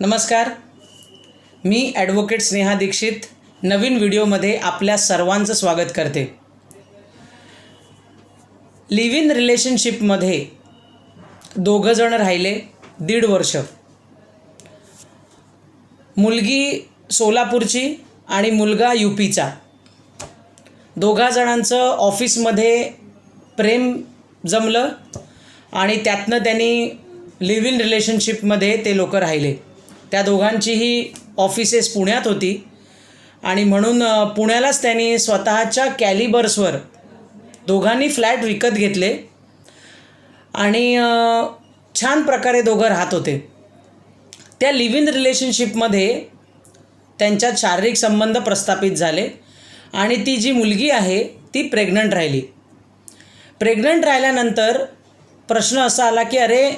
नमस्कार. मी ॲडव्होकेट स्नेहा दीक्षित नवीन व्हिडिओमध्ये आपल्या सर्वांचं स्वागत करते. लिव्ह इन रिलेशनशिपमध्ये दोघंजण राहिले दीड वर्ष. मुलगी सोलापूरची आणि मुलगा यू पीचा दोघा जणांचं ऑफिसमध्ये प्रेम जमलं आणि त्यातनं त्यांनी लिव्ह इन रिलेशनशिपमध्ये ते लोक राहिले. त्या दोघांचीही ऑफिसेस पुण्यात होती. आणि म्हणून पुण्यालाच त्यांनी स्वतःच्या कॅलिबर्सवर दोघांनी फ्लॅट विकत घेतले. आणि छान प्रकारे दोघं राहत होते. त्या लिव्ह इन रिलेशनशिपमध्ये त्यांच्यात शारीरिक संबंध प्रस्थापित झाले. आणि ती जी मुलगी आहे ती प्रेग्नंट राहिली. प्रेग्नंट राहिल्यानंतर प्रश्न असा आला की अरे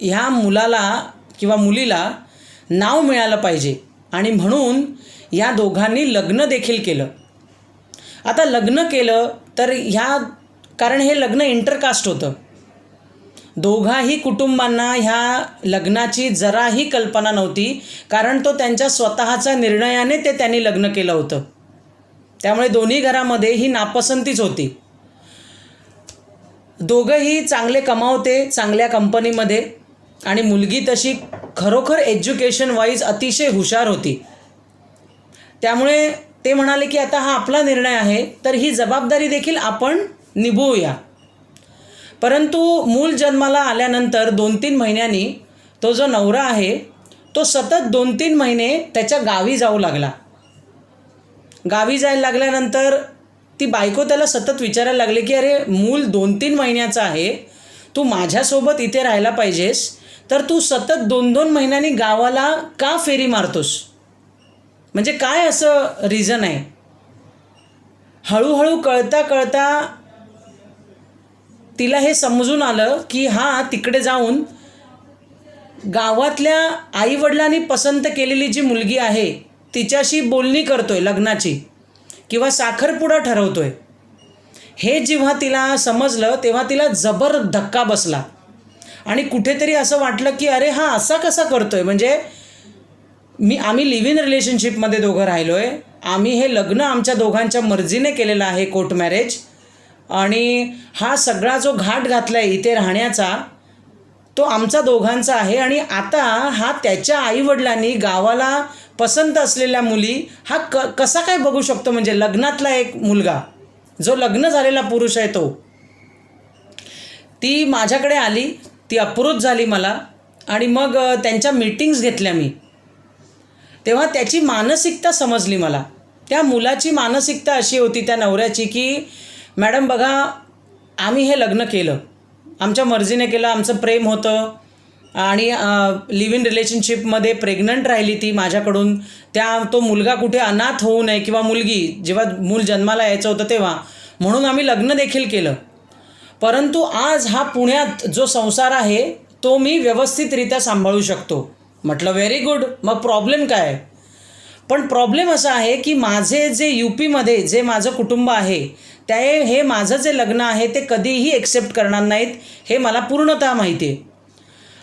ह्या मुलाला किंवा मुलीला नाव मिळालं पाहिजे. आणि म्हणून या दोघांनी लग्न देखील केलं. आता लग्न केलं तर ह्या कारण हे लग्न इंटरकास्ट होतं. दोघाही कुटुंबांना ह्या लग्नाची जराही कल्पना नव्हती कारण तो त्यांच्या स्वतःचा निर्णयाने ते त्यांनी लग्न केलं होतं. त्यामुळे दोन्ही घरामध्ये ही नापसंतीच होती. दोघंही चांगले कमावते चांगल्या कंपनीमध्ये आणि मुलगी तशी खरोखर एज्युकेशन वाईज अतिशय हुशार होती. त्यामुळे ते म्हणाले की आता हा आपला निर्णय आहे तर ही जबाबदारी देखील आपण निभवूया. परंतु मूल जन्माला आल्यानंतर दोन तीन महिन्यांनी तो जो नवरा आहे तो सतत दोन तीन महिने त्याच्या गावी जाऊ लागला. गावी जायला लागल्यानंतर ती बायको त्याला सतत विचारायला लागली की अरे मूल दोन तीन महिन्याचं आहे तू माझ्यासोबत इथे राहायला पाहिजेस तर तू सतत दोन दोन महिन्यांनी गावाला का फेरी मारतोस? म्हणजे काय असं रिझन आहे? हळूहळू कळता कळता तिला हे समजून आलं की हा तिकडे जाऊन गावातल्या आईवडिलांनी पसंत केलेली जी मुलगी आहे तिच्याशी बोलणी करतोय लग्नाची किंवा साखरपुडा ठरवतोय. हे जेव्हा तिला समजलं तेव्हा तिला जबर धक्का बसला. आणि कुठेतरी असं वाटलं की अरे हा असा कसा करतोय? म्हणजे मी आम्ही लिव्ह इन रिलेशनशिपमध्ये दोघं राहिलो आहे आम्ही हे लग्न आमच्या दोघांच्या मर्जीने केलेलं आहे कोर्ट मॅरेज आणि हा सगळा जो घाट घातला आहे इथे राहण्याचा तो आमचा दोघांचा आहे. आणि आता हा त्याच्या आईवडिलांनी गावाला पसंत असलेल्या मुली हा क कसा काय बघू शकतो? म्हणजे लग्नातला एक मुलगा जो लग्न झालेला पुरुष आहे तो ती माझ्याकडे आली. ती अप्रोच झाली मला आणि मग त्यांच्या मीटिंग्स घेतल्या मी. तेव्हा त्याची मानसिकता समजली मला. त्या मुलाची मानसिकता अशी होती त्या नवऱ्याची की मॅडम बघा आम्ही हे लग्न केलं. आमच्या मर्जीने केलं आमचं प्रेम होतं. आणि लिव्ह इन रिलेशनशिपमध्ये प्रेग्नंट राहिली ती माझ्याकडून. त्या तो मुलगा कुठे अनाथ होऊ नये किंवा मुलगी जेव्हा मूल जन्माला यायचं होतं तेव्हा. म्हणून आम्ही लग्न देखील केलं. परंतु आज हा पुण्यात जो संसार आहे तो मी व्यवस्थितरित्या सांभाळू शकतो. म्हटलं व्हेरी गुड मग प्रॉब्लेम काय? आहे? पण प्रॉब्लेम असा आहे की माझे जे यू पीमध्ये जे माझं कुटुंब आहे त्या हे माझं जे लग्न आहे ते कधीही एक्सेप्ट करणार नाहीत हे मला पूर्णतः माहिती आहे.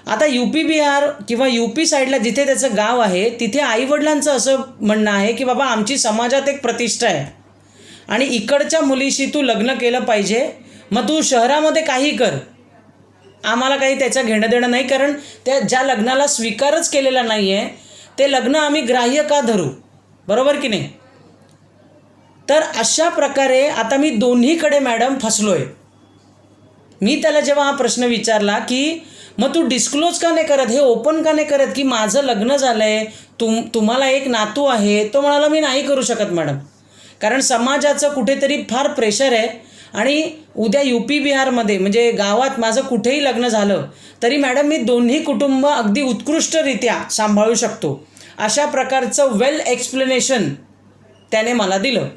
आता यू पी बिहार किंवा यू पी साईडला जिथे त्याचं गाव आहे तिथे आईवडिलांचं असं म्हणणं आहे की बाबा आमची समाजात एक प्रतिष्ठा आहे आणि इकडच्या मुलीशी तू लग्न केलं पाहिजे मग तू शहरामध्ये काही कर. आम्हाला काही त्याचं घेणं देणं नाही कारण त्या ज्या लग्नाला स्वीकारच केलेला नाही आहे ते लग्न आम्ही ग्राह्य का धरू? बरोबर की नाही? तर अशा प्रकारे आता मी दोन्हीकडे मॅडम फसलो आहे मी त्याला जेव्हा हा प्रश्न विचारला की मग तू डिस्क्लोज का नाही करत? हे ओपन का नाही करत की माझं लग्न झालं आहे तुम तुम्हाला एक नातू आहे? तो म्हणाला मी नाही करू शकत मॅडम. कारण समाजाचं कुठेतरी फार प्रेशर आहे. आणि उद्या यू पी बिहारमध्ये म्हणजे गावात माझं कुठेही लग्न झालं तरी मॅडम मी दोन्ही कुटुंब अगदी उत्कृष्टरित्या सांभाळू शकतो. अशा प्रकारचं वेल एक्सप्लेनेशन त्याने मला दिलं.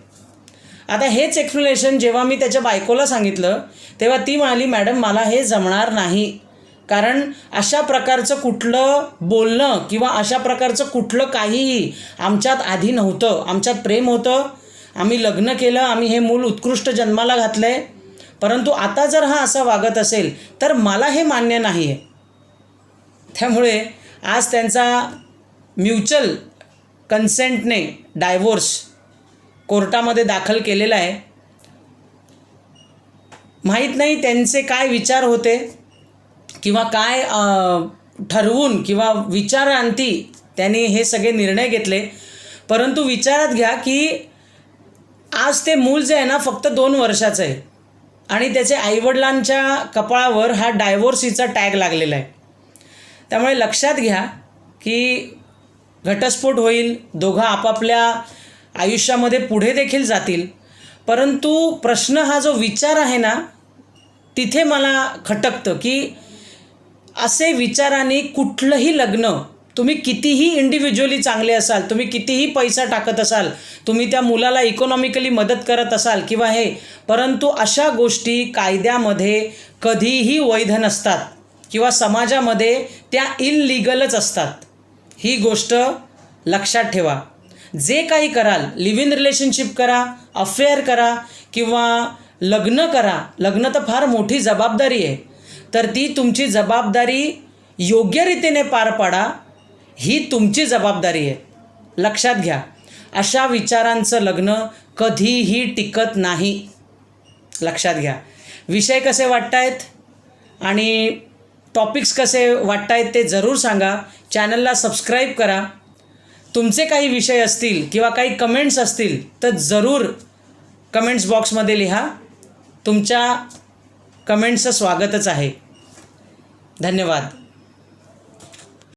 आता हेच एक्सप्लेनेशन जेव्हा मी त्याच्या बायकोला सांगितलं तेव्हा ती म्हणाली मॅडम मला हे जमणार नाही. कारण अशा प्रकारचं कुठलं बोलणं किंवा अशा प्रकारचं कुठलं काहीही आमच्यात आधी नव्हतं आमच्यात प्रेम होतं आम्ही लग्न केलं आम्ही हे मूल उत्कृष्ट जन्माला घातलं आहे परंतु आता जर हा असा वागत असेल तर मला हे मान्य नाही आहे त्यामुळे आज त्यांचा म्युच्युअल कन्सेंटने डायव्होर्स कोर्टामध्ये दाखल केलेला आहे. माहीत नाही त्यांचे काय विचार होते किंवा काय ठरवून किंवा विचारांती त्यांनी हे सगळे निर्णय घेतले. परंतु विचारात घ्या की आज ते मूल जे आहे ना फक्त दोन वर्षाचं आहे. आणि त्याचे आईवडिलांच्या कपाळावर हा डायव्होर्सीचा टॅग लागलेला आहे. त्यामुळे लक्षात घ्या की घटस्फोट होईल दोघं आपापल्या आयुष्यामध्ये पुढे देखील जातील. परंतु प्रश्न हा जो विचार आहे ना तिथे मला खटकतं की असे विचाराने कुठलंही लग्न तुम्ही कितीही इंडिव्हिज्युअली चांगले असाल तुम्ही कितीही पैसा टाकत असाल तुम्ही त्या मुलाला इकॉनॉमिकली मदत करत असाल किंवा हे परंतु अशा गोष्टी कायद्यामध्ये कधीही वैध नसतात किंवा समाजामध्ये त्या इनलिगलच असतात. ही गोष्ट लक्षात ठेवा. जे काही कराल लिव्ह इन रिलेशनशिप करा अफेअर करा किंवा लग्न करा लग्न तर फार मोठी जबाबदारी आहे तर ती तुमची जबाबदारी योग्यरीतीने पार पाडा ही तुमची जबाबदारी आहे. लक्षात घ्या अशा विचारांचं लग्न कधीही टिकत नाही. लक्षात घ्या. विषय कसे वाटतायत आणि टॉपिक्स कसे वाटतायत ते जरूर सांगा. चॅनलला सबस्क्राईब करा. तुमचे काही विषय असतील किंवा काही कमेंट्स असतील तर जरूर कमेंट्स बॉक्समध्ये लिहा. तुमच्या कमेंट्सचं स्वागतच आहे. धन्यवाद.